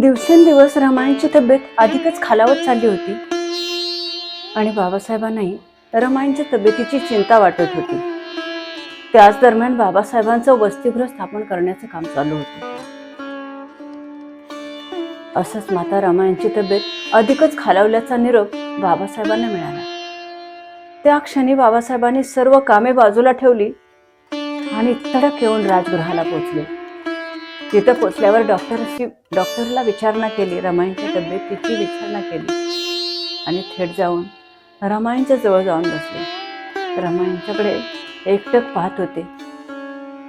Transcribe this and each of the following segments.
दिवसेंदिवस रमायणची तब्येत अधिकच खालावत चालली होती. आणि बाबासाहेबांनाही रमाईंच्या तब्येतीची चिंता वाटत होती. त्याच दरम्यान बाबासाहेबांचं वसतिगृह स्थापन करण्याचं काम चालू होतं. असंच माता रमायांची तब्येत अधिकच खालावल्याचा निरोप बाबासाहेबांना मिळाला. त्या क्षणी बाबासाहेबांनी सर्व कामे बाजूला ठेवली आणि तडक येऊन राजगृहाला पोचले तिथं पोचल्यावर डॉक्टरशी डॉक्टरला विचारणा केली रमाईंच्या तब्येतीची विचारणा केली. आणि थेट जाऊन रमाईंच्या जवळ जाऊन बसले. रमाईंच्याकडे एकटक पाहत होते.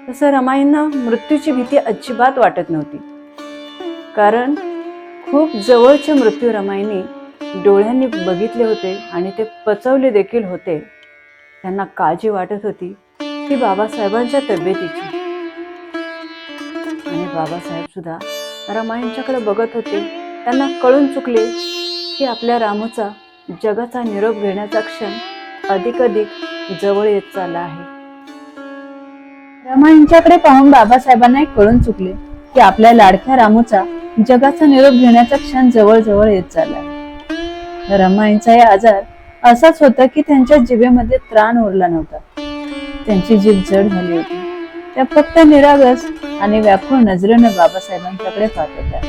तसं रमाईंना मृत्यूची भीती अजिबात वाटत नव्हती. कारण खूप जवळचे मृत्यू रमाईंनी डोळ्यांनी बघितले होते आणि ते पचवले देखील होते. त्यांना काळजी वाटत होती ती बाबासाहेबांच्या तब्येतीची. बाबासाहेब सुद्धा रामायणच्याकडे बघत होते. त्यांना कळून चुकले की आपल्या रामूचा जगाचा निरोप घेण्याचा क्षण अधिक अधिक जवळ येत चालला आहे. रामायणच्याकडे पाहून बाबासाहेबांना एक कळून चुकले की आपल्या लाडक्या रामूचा जगाचा निरोप घेण्याचा क्षण जवळ जवळ येत चालला रमाईंचा हे आजार असाच होता की त्यांच्या जिभेमध्ये त्राण उरला नव्हता. त्यांची जीभ जड झाली होती. त्या फक्त निरागस आणि व्याकुळ नजरेनं बाबासाहेबांच्याकडे पाहत होत्या.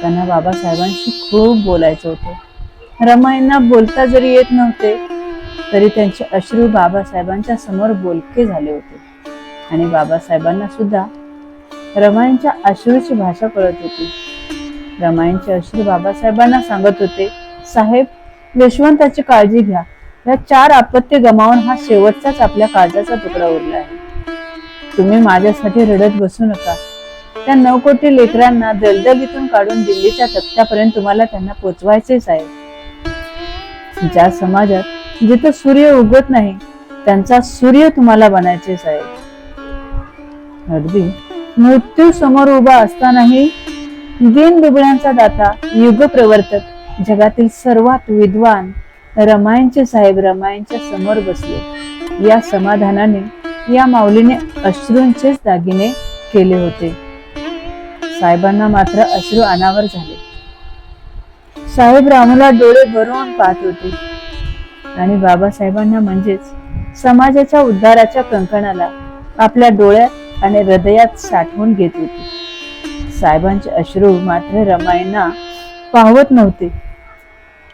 त्यांना बाबासाहेबांशी खूप बोलायचं होतं. रमाईंना बोलता जरी येत नव्हते तरी त्यांचे अश्रू बाबासाहेबांच्या समोर बोलके झाले होते. आणि बाबासाहेबांना सुद्धा रमाईंच्या अश्रूची भाषा कळत होती. रमाईंचे अश्रू बाबासाहेबांना सांगत होते साहेब यशवंताची काळजी घ्या. या चार आपत्ती गमावून हा शेवटचाच आपल्या काळजाचा तुकडा उरला आहे. तुम्ही माझ्यासाठी रडत बसू नका. त्या नऊ कोटी लेकरांना दलदलीतून काढून दिल्लीच्या तक्त्यापर्यंत तुम्हाला त्यांना पोचवायचेच आहे. ज्या समाजात जिथं सूर्य उगवत नाही त्यांचा सूर्य तुम्हाला बनायचेच आहे. अगदी मृत्यू समोर उभा असतानाही दिन दुबळ्यांचा दाता युग प्रवर्तक जगातील सर्वात विद्वान रमायणचे साहेब रमायणच्या समोर बसले. या समाधानाने या माऊलीने अश्रूंचेच दागिने केले होते. साहेबांना मात्र अश्रू अनावर झाले. साहेब रामूला डोळे भरून पाहत होते. आणि बाबासाहेबांना म्हणजेच समाजाच्या उद्धाराच्या कंकणाला आपल्या डोळ्यात आणि हृदयात साठवून घेत होते. साहेबांचे अश्रू मात्र रमायना पाहवत नव्हते.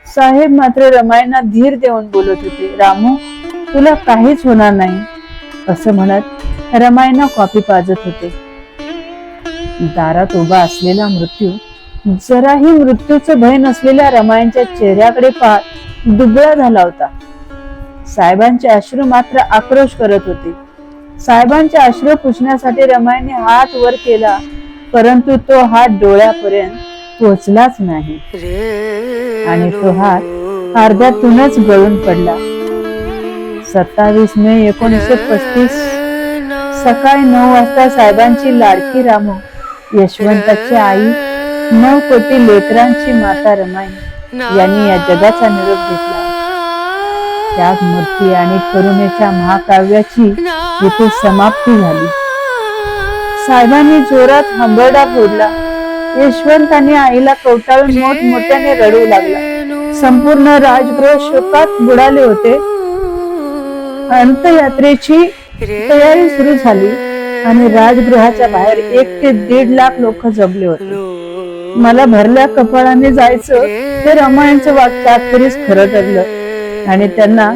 साहेब मात्र रमायना धीर देऊन बोलत होते रामू तुला काहीच होणार नाही. असं म्हणत रमायना कॉपी पाजत होते. दारात उभा असलेला मृत्यू जराही मृत्यूचं भय नसलेल्या रमायांच्या चेहऱ्याकडे पाहत दुबळा झाला होता. साहेबांचे अश्रू मात्र आक्रोश करत होते. साहेबांचे अश्रू पुसण्यासाठी रमायने हात वर केला परंतु तो हात डोळ्यापर्यंत पोहोचलाच नाही. आणि तो हात अर्ध्यातूनच गळून पडला. सत्तावीस मे एकोणीसशे पस्तीस. सकाळी नऊ वाजता साहेबांची लाडकी रामो यशवंताची आई नऊ कोटी लेकरांची माता रमाई यांनी या जगाचा निरोप घेतला. त्याग मूर्ती आणि करुणेच्या महाकाव्याची येथे समाप्ती झाली. साहेबांनी जोरात हंबरडा फोडला. यशवंतांनी आईला कवटाळून मोठमोठ्याने रडू लागला. संपूर्ण राजगृह शोकात बुडाले होते. अंतयात्रेची तयारी सुरू झाली आणि राजगृहाच्या बाहेर एक ते दीड लाख लोक जमले होते. मला भरल्या कपाळाने जायचं हे रमायणचं वाक्य अखेरीस खरं ठरलं आणि त्यांना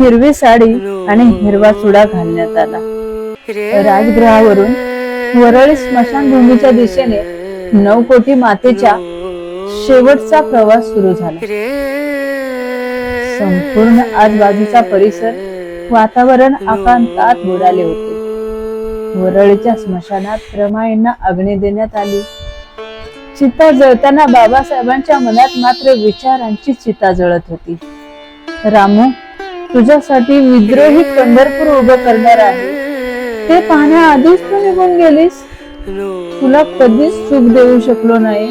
हिरवी साडी आणि हिरवा चुडा घालण्यात आला. राजगृहावरून वरळी स्मशानभूमीच्या दिशेने नऊ कोटी मातेच्या शेवटचा प्रवास सुरू झाला. संपूर्ण आजबाजूचा परिसर वातावरण आकांतात बुडाले होते. वरळीच्या स्मशानात रमाईंना अग्नी देण्यात आली. चिता जळताना बाबासाहेबांच्या मनात मात्र विचारांची चिता जळत होती. रामू तुझ्यासाठी विद्रोही पंढरपूर उभं करणार आहे. ते पाहण्याआधीच तू निघून गेलीस. तुला कधीच सुख देऊ शकलो नाही.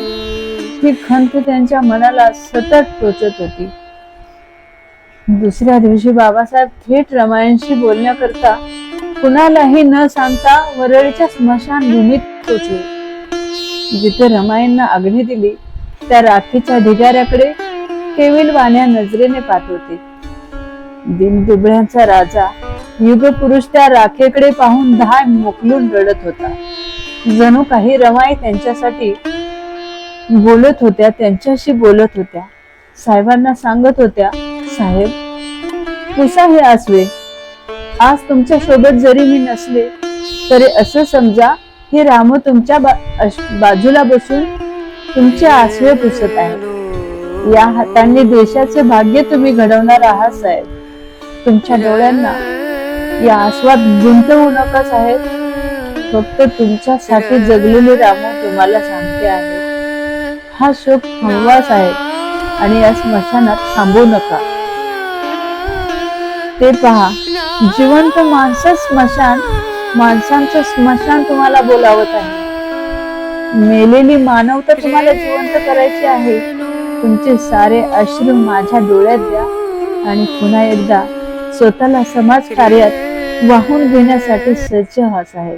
ही खंत त्यांच्या मनाला सतत टोचत होती. दुसऱ्या दिवशी बाबासाहेब थेट रमायांशी बोलण्याकरता कुणालाही न सांगता वरळीच्या स्मशान भूमीत पोचले. जिथे रमायांना अग्नी दिली त्या राखीच्या ढिगाऱ्याकडे केविल वाण्या नजरेने पाहत होते. दिनदुबळ्यांचा राजा युगपुरुष त्या राखेकडे पाहून धाय मोकलून रडत होता. जणू काही रमाई त्यांच्यासाठी बोलत होत्या त्यांच्याशी बोलत होत्या. साहेबांना सांगत होत्या साहेब पुसा हे आसवे. आज तुमच्यासोबत जरी मी नसले तरी असं समजा की राम तुमच्या बा- बाजूला बसून तुमचे आसवे पुसत आहे. या हातांनी देशाचे भाग्य तुम्ही घडवणार आहात साहेब. तुमच्या डोळ्यांना या आस्वाद गुंतवू नका साहेब. फक्त तुमच्यासाठी जगलेले राम तुम्हाला सांगते आहे. हा शोक थांबवा साहेब. आणि या स्मशानात थांबू नका. ते पहा. जिवंत माणसं स्मशान माणसांचं स्मशान तुम्हाला बोलावत आहे. मेलेली मानवता तुम्हाला जिवंत करायची आहे. तुमचे सारे अश्रू माझ्या डोळ्यात द्या आणि पुन्हा एकदा स्वतःला समाज कार्यात वाहून घेण्यासाठी सज्ज व्हा आहे.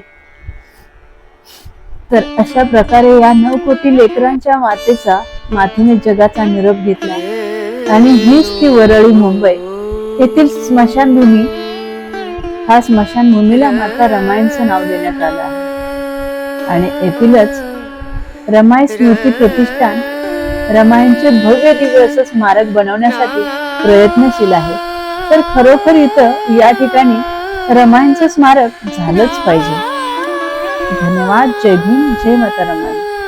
तर अशा प्रकारे या नऊ कोटी लेकरांच्या मातेचा मातीने जगाचा निरोप घेतला. आणि हीच ती वरळी मुंबई. येथील स्मशानभूमी हा स्मशानभूमीला माता रमायणचं नाव देण्यात आलं आहे. आणि येथीलच रमाय स्मृती प्रतिष्ठान रमायणचे भव्य दिव्य असं स्मारक बनवण्यासाठी प्रयत्नशील आहे. तर खरोखर इथं या ठिकाणी रमाईंचं स्मारक झालंच पाहिजे. धन्यवाद. जय भीम. जय माता रमाई.